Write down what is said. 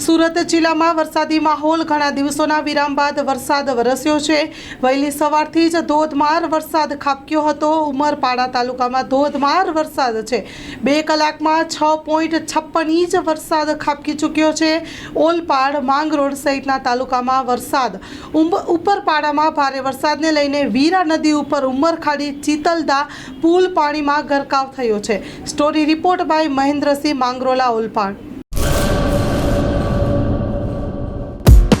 સુરત જિલ્લામાં વરસાદી માહોલ. ઘણા દિવસોના વિરામ બાદ વરસાદ વરસ્યો છે. વહેલી સવારથી જ ધોધમાર વરસાદ ખાબક્યો હતો. ઉમરપાડા તાલુકામાં ધોધમાર વરસાદ છે. બે કલાકમાં છ પોઈન્ટ છપ્પન ઇંચ વરસાદ ખાબકી ચૂક્યો છે. ઓલપાડ માંગરોળ સહિતના તાલુકામાં વરસાદ. ઉપરપાડામાં ભારે વરસાદને લઈને વીરા નદી ઉપર ઉમરખાડી ચીતલદા પુલ પાણીમાં ગરકાવ થયો છે. Story report by Mahendrasinh Mangrola, Olpad.